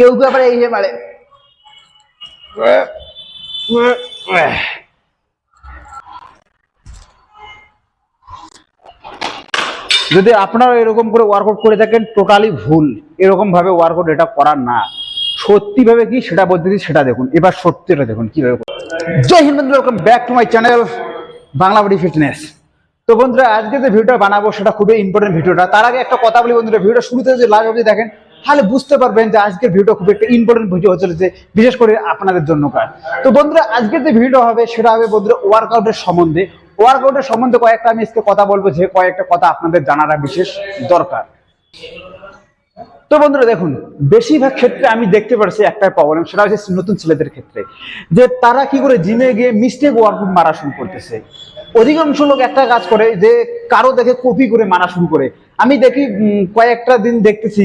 কেউ কেউ আবার এই যে মারে যদি আপনারা এরকম করে ওয়ার্কআউট করে থাকেন টোটালি ভুল। এরকম ভাবে ওয়ার্কআউট এটা করার না। সত্যি ভাবে কি? সেটা বলতেছি সেটা দেখুন। এবার সত্যিটা দেখুন কীভাবে। Jai Hind welcome back to my channel Bangla body fitness তো বন্ধুরা, আজকে যে ভিডিওটা বানাবো, সেটা খুবই ইম্পর্টেন্ট ভিডিওটা তার আগে একটা কথা বলি বন্ধুরা ভিডিওটা শুরুতে যদি লাইভ অবধি দেখেন তাহলে বুঝতে পারবেন যে আজকের ভিডিও খুব একটা ইম্পর্টেন্ট ভিডিও হতে চলেছে, বিশেষ করে আপনাদের জন্য কার তো বন্ধুরা, আজকের যে ভিডিও হবে, সেটা হবে বন্ধুরা ওয়ার্কআউটের সম্বন্ধে। ওয়ার্কআউটের সম্বন্ধে কয়েকটা আমি আজকে কথা বলব, যে কয়েকটা কথা আপনাদের জানাটা বিশেষ দরকার। তো বন্ধুরা, দেখুন, বেশিরভাগ ক্ষেত্রে আমি দেখতে পাচ্ছি একটা প্রবলেম সেটা হচ্ছে নতুন ছেলেদের ক্ষেত্রে। যে তারা কি করে জিমে গিয়ে মিস্টেক ওয়ার্কআউট মারা শুরু করতেছে। অধিকাংশ লোক একটা কাজ করে যে কারও দেখে কপি করে মারা শুরু করে। আমি দেখি কয়েকটা দিন দেখতেছি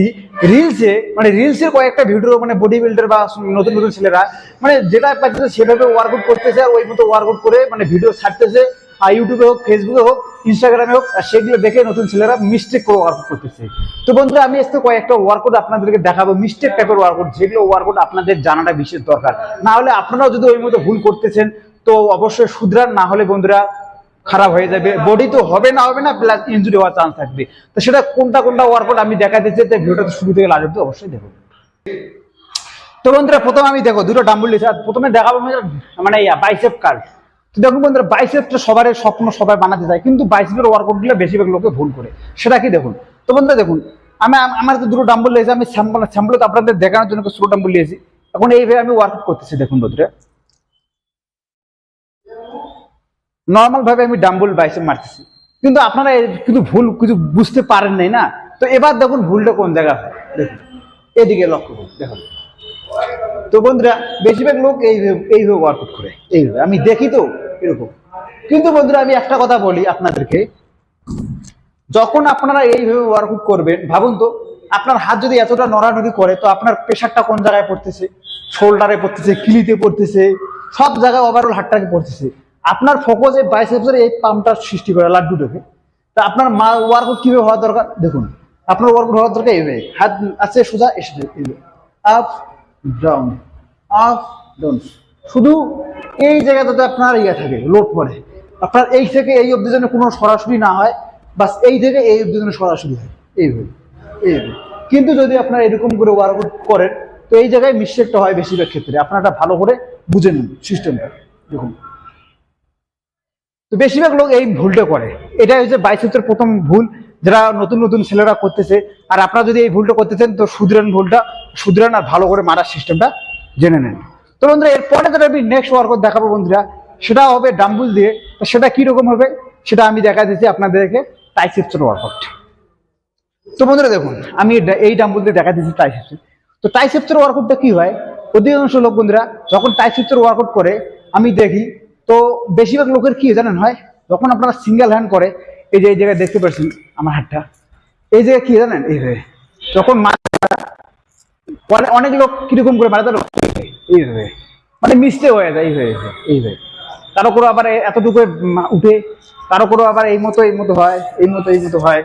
রিলসে মানে রিলসের কয়েকটা ভিডিও মানে বডি বিল্ডার বা নতুন নতুন ছেলেরা মানে যেটা পাচ্ছে সেভাবে ওয়ার্কআউট করতেছে আর ওই মতো ওয়ার্কআউট করে মানে ভিডিও ছাড়তেছে আর ইউটিউবে হোক ফেসবুকে হোক ইনস্টাগ্রামে হোক, আর সেগুলো দেখে নতুন ছেলেরা মিস্টেক করে ওয়ার্কআউট করতেছে। তো বন্ধুরা, আমি আজকে কয়েকটা ওয়ার্কআউট আপনাদেরকে দেখাবো মিস্টেক টাইপের ওয়ার্কআউট যেগুলো ওয়ার্কআউট আপনাদের জানাটা বিশেষ দরকার। না হলে আপনারাও যদি ওই মতো ভুল করতেছেন, তো অবশ্যই শুধরান, না হলে বন্ধুরা খারাপ হয়ে যাবে বডি তো হবে না হবে না প্লাস ইনজুরি হওয়ার চান্স থাকবে। তো সেটা কোনটা কোনটা ওয়ার্কআউট আমি দেখা দিচ্ছি তো ভিডিওটা শুরু থেকে লাস্ট অব্দি অবশ্যই দেখুন তো বন্ধুরা, প্রথম আমি দেখো, দুটো ডাম্বল আর প্রথমে দেখাবো মানে বাইসেপ কার্ড তো দেখুন বন্ধুরা বাইসেপটা সবার স্বপ্ন, সবাই বানাতে যায় কিন্তু বাইসেপের ওয়ার্কআউটগুলো বেশিরভাগ লোকে ভুল করে। সেটা কি দেখুন? তো বন্ধুরা, দেখুন, আমি, আমার তো দুটো ডাম্বল লিয়েছি আমি স্যাম্পল স্যাম্পল তো আপনাদের দেখানোর জন্য ছোটো ডাম্বল লিয়েছি এখন এইভাবে আমি ওয়ার্কআউট করতেছি, দেখুন বন্ধুরা। নর্মাল ভাবে আমি ডাম্বুল বাইসে মারতেছি। কিন্তু আপনারা কিন্তু ভুল কিছু বুঝতে পারেন নাই না? তো এবার দেখুন ভুলটা কোন জায়গায় হয়। দেখুন। এদিকে লক্ষ্য করুন, দেখুন। তো বন্ধুরা, বেশিরভাগ লোক এই এইভাবে ওয়ার্কআউট করে। এইভাবে আমি দেখি তো এরকম। কিন্তু বন্ধুরা, আমি একটা কথা বলি আপনাদেরকে। যখন আপনারা এইভাবে ওয়ার্কআউট করবেন, ভাবুন তো, আপনার হাত যদি এতটা নড়ানড়ি করে, তো আপনার প্রেশারটা কোন জায়গায় পড়তেছে? শোল্ডারে পড়তেছে, কিলিতে পড়তেছে? সব জায়গায় ওভারঅল হাতটাকে পড়তেছে। আপনার ফোকাস এই বাইসেপসের এই পাম্পটার সৃষ্টি করে লাড্ডুটাকে। তা আপনার মা ওয়ার্কআউট কীভাবে হওয়া দরকার? দেখুন, আপনার ওয়ার্কআউট হওয়ার দরকার এইভাবে। হাত আছে সোজা, এসে আপ ডাউন আপ ডাউন শুধু এই জায়গাটাতে আপনার ইয়ে থাকে লোড পড়ে। আপনার এই থেকে এই অবধি যেন কোনো সরাসরি না হয়, বাস এই থেকে এই অবধি যেন সরাসরি হয়। এইভাবে এইভাবে। কিন্তু যদি আপনার এরকম করে ওয়ার্কআউট করেন, তো এই জায়গায় মিস্টেকটা হয় বেশিরভাগ ক্ষেত্রে। আপনারা ভালো করে বুঝে নিন সিস্টেমটা দেখুন। তো বেশিরভাগ লোক এই ভুলটা করে। এটা হচ্ছে বাইসেপসের প্রথম ভুল যারা নতুন নতুন ছেলেরা করতেছে। আর আপনারা যদি এই ভুলটা করতেছেন তো শুধরান ভুলটা শুধরান আর ভালো করে মারার সিস্টেমটা জেনে নেন। তো বন্ধুরা, এরপরে যেটা আমি নেক্সট ওয়ার্কআউট দেখাবো বন্ধুরা, সেটা হবে ডাম্বুল দিয়ে। তো সেটা কীরকম হবে, সেটা আমি দেখা দিচ্ছি আপনাদেরকে টাইসেপসের ওয়ার্কআউট তো বন্ধুরা দেখুন, আমি এই ডাম্বুল দিয়ে দেখা দিচ্ছি টাইসেপসের তো টাইসেপসের ওয়ার্কআউটটা কি হয়? অধিকাংশ লোক বন্ধুরা, যখন টাইসেপসের ওয়ার্কআউট করে, আমি দেখি তো বেশিরভাগ লোকের কি জানেন হয়? যখন আপনারা সিঙ্গেল হ্যান্ড করে, এই যে এই জায়গায় দেখতে পাচ্ছেন আমার হাতটা, এই জায়গায় কি জানেন? এইভাবে যখন মা অনেক লোক কীরকম করে মারে তার মানে মিস্টেক হয়ে যায় এইভাবে এইভাবে কারও করে আবার এতটুকু উঠে, কারও করে আবার এই মতো এই মতো হয়, এই মতো এই মতো হয়।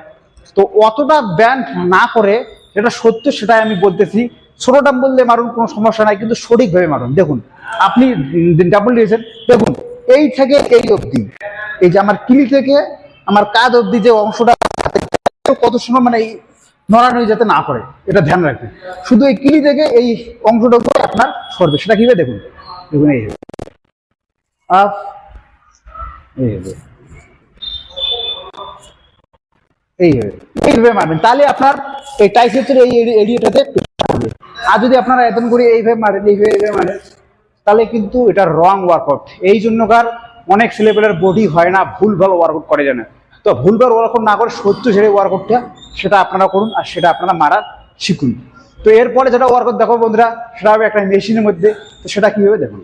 তো অতটা ব্যান্ড না করে, যেটা সত্য সেটাই আমি বলতেছি। ছোট বললে মারুন কোনো সমস্যা নাই, কিন্তু সঠিকভাবে মারুন। দেখুন, আপনি ডাম্বল দিয়েছেন, দেখুন এই থেকে এই অবধি। এই যে আমার কিলি থেকে আমার কাজ অবধি যে অংশটা কত সময় মানে এই নড়ানড়ি যাতে না করে এটা ধ্যান রাখবেন। শুধু এই কিলি থেকে এই অংশটা আপনার সরবে, সেটা কীভাবে দেখুন? দেখুন, এই এইভাবে মারবেন। তাহলে আপনার এই টাইসেপসের এই এরিয়াটাতে আর যদি আপনারা এতন করে এইভাবে মারেন, এইভাবে এইভাবে মারেন তাহলে কিন্তু এটা রং ওয়ার্কআউট এই জন্যকার অনেক ছেলেপেলের বডি হয় না, ভুলভাল ওয়ার্কআউট করে জানে। তো ভুলভাল ওয়ার্কআউট না করে সত্য ছেড়ে ওয়ার্কআউটটা সেটা আপনারা করুন আর সেটা আপনারা মারার শিখুন। তো এরপরে যেটা ওয়ার্কআউট দেখো বন্ধুরা, সেটা হবে একটা মেশিনের মধ্যে, তো সেটা কীভাবে দেখুন?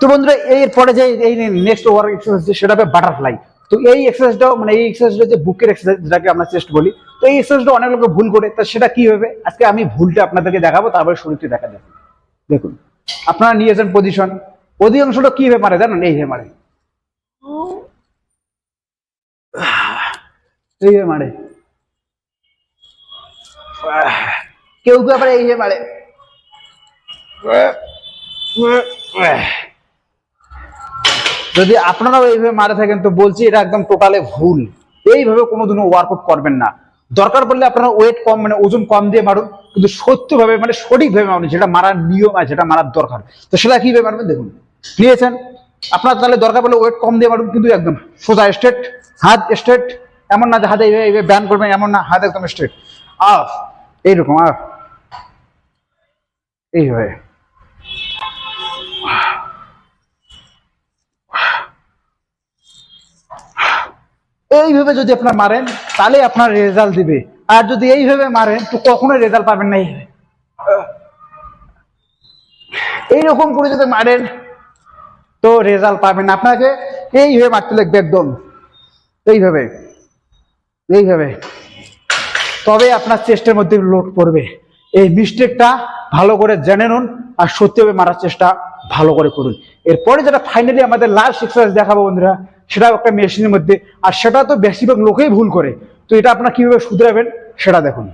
তো বন্ধুরা, এরপরে যে এই নেক্সট ওয়ার্ক এক্সারসাইজ সেটা হবে বাটারফ্লাই তো এই এক্সারসাইজটাও মানে এই এক্সারসাইজটা যে বুকের এক্সারসাইজ যেটাকে আমরা চেস্ট বলি, তো এই এক্সারসাইজটা অনেক লোকে ভুল করে। তা সেটা কি হবে আজকে আমি ভুলটা আপনাদেরকে দেখাবো, তারপরে শরীরটি দেখা যাবে। দেখুন। আপনারা নিয়েছেন পজিশন অধিকাংশটা কি মারে জানেন? এই মারে এই মারে কেউ কেউ এই মারে যদি আপনারাও এইভাবে মারে থাকেন, তো বলছি এটা একদম টোটালে ভুল। এইভাবে কোনোদিনও ওয়ার্কআউট করবেন না। দরকার পড়লে আপনারা ওয়েট কম মানে ওজন কম দিয়ে মারুন, কিন্তু সত্যভাবে মানে সঠিকভাবে মারুন, যেটা মারার নিয়ম আছে যেটা মারার দরকার। তো সেটা কীভাবে মারবেন দেখুন। নিয়েছেন। আপনার তাহলে দরকার পড়লে ওয়েট কম দিয়ে মারুন, কিন্তু একদম সোজা স্ট্রেট হাত স্ট্রেট এমন না যে হাতে এইভাবে ব্যান করবেন, এমন না, হাত একদম স্ট্রেট আফ এইরকম আফ এইভাবে। এইভাবে যদি আপনার মারেন, তাহলে আপনার রেজাল্ট দিবে। আর যদি এইভাবে মারেন, তো কখনোই রেজাল্ট পাবেন না এইভাবে এইরকম করে যদি মারেন, তো রেজাল্ট পাবেন আপনাকে এইভাবে মারতে লাগবে একদম। এইভাবে এইভাবে তবে আপনার চেষ্টার মধ্যে লোড পড়বে। এই মিস্টেকটা ভালো করে জেনে নিন আর সত্যিভাবে মারার চেষ্টা ভালো করে করুন। এরপরে যেটা ফাইনালি আমাদের লাস্ট এক্সারসাইজ দেখাবো বন্ধুরা সেটাও একটা মেশিনের মধ্যে, আর সেটা তো বেশিরভাগ লোকেই ভুল করে। তো এটা আপনারা কীভাবে শুধরাবেন, সেটা দেখুন।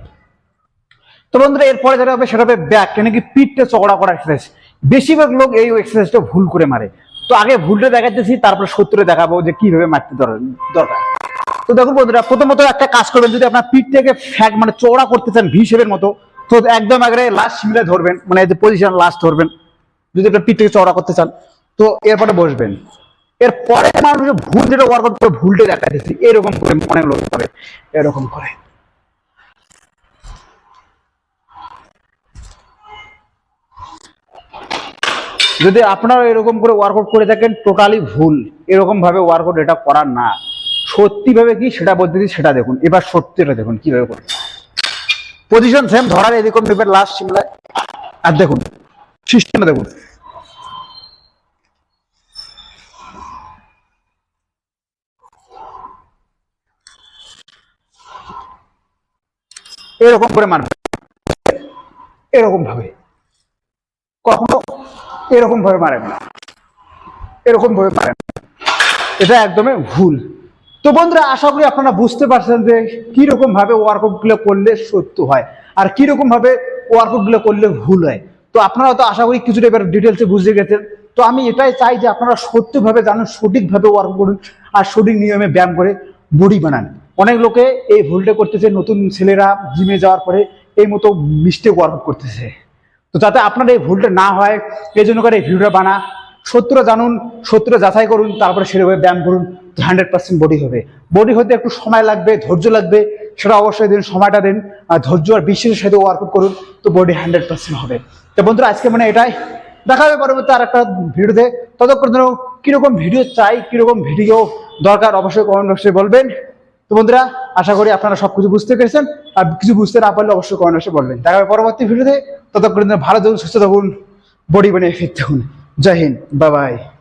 তো বন্ধুরা, এরপরে যেটা হবে, সেটা হবে ব্যাক কেন কি পিঠটা চকড়া করা এক্সারসাইজ বেশিরভাগ লোক এই এক্সারসাইজটা ভুল করে মারে। তো আগে ভুলটা দেখাতেছি তারপরে সত্যটা দেখাবো যে কীভাবে মারতে দরকার। তো দেখুন বন্ধুরা, প্রথমত একটা কাজ করবেন, যদি আপনার পিঠ থেকে ফ্যাট মানে চওড়া করতে চান ভি শেপের মতো, তো একদম আগে লাস্ট মিলে ধরবেন মানে যে পজিশন লাস্ট ধরবেন। যদি আপনার পিঠ থেকে চওড়া করতে চান, তো এরপরে বসবেন। এরপরে মানুষ ভুল যেটা ওয়ার্কআউট করে ভুলটা দেখা দিচ্ছি এরকম করে অনেক লোক করে, এরকম করে। যদি আপনারা এরকম করে ওয়ার্কআউট করে থাকেন টোটালি ভুল। এরকম ভাবে ওয়ার্কআউট এটা করার না। সত্যি ভাবে কি? সেটা দিই সেটা দেখুন। এবার সত্যিটা দেখুন, কীভাবে করে পজিশন সেম ধরার নেবেন লাস্ট সিমলায় আর দেখুন সিস্টেমে দেখুন। এরকম করে মারবে। এরকম ভাবে। কখনো এরকম ভাবে মারেন না। এরকম ভাবে মারেন। এটা একদমই ভুল। তো বন্ধুরা, আশা করি আপনারা বুঝতে পারছেন যে কীরকম ভাবে ওয়ার্কআউটগুলো করলে সত্য হয় আর কীরকম ভাবে ওয়ার্কআউটগুলো করলে ভুল হয়। তো আপনারা তো আশা করি কিছুটা এবার ডিটেলসে বুঝে গেছেন। তো আমি এটাই চাই যে আপনারা সত্যভাবে জানুন, সঠিকভাবে ওয়ার্ক করুন আর সঠিক নিয়মে ব্যায়াম করে বডি বানান। অনেক লোকে এই ভুলটা করতেছে, নতুন ছেলেরা জিমে যাওয়ার পরে এই মতো মিস্টেক ওয়ার্কআউট করতেছে। তো যাতে আপনার এই ভুলটা না হয়, এই জন্য করে এই ভিডিওটা বানা। সত্যটা জানুন সত্যটা যাচাই করুন, তারপরে সেভাবে ব্যায়াম করুন হান্ড্রেড পার্সেন্ট বডি হবে। বডি হতে একটু সময় লাগবে, ধৈর্য লাগবে, সেটা অবশ্যই দিন, সময়টা দিন, আর ধৈর্য আর বিশ্বাসের সাথে ওয়ার্কআউট করুন, তো বডি হান্ড্রেড পার্সেন্ট হবে। তো বন্ধুরা, আজকে মানে এটাই। দেখা হবে পরবর্তী আর একটা ভিডিওতে। ততক্ষণ যেন কীরকম ভিডিও চাই, কীরকম ভিডিও দরকার, অবশ্যই কমেন্ট বক্সে বলবেন। তো বন্ধুরা, আশা করি আপনারা সবকিছু বুঝতে পেরেছেন। আর কিছু বুঝতে না পারলে অবশ্যই কমেন্ট এসে বলবেন। দেখা হবে পরবর্তী ভিডিওতে। ততক্ষণ ভালো থাকুন, সুস্থ থাকুন, বডি বানিয়ে ফিট থাকুন। জয় হিন্দ বাবাই বাই।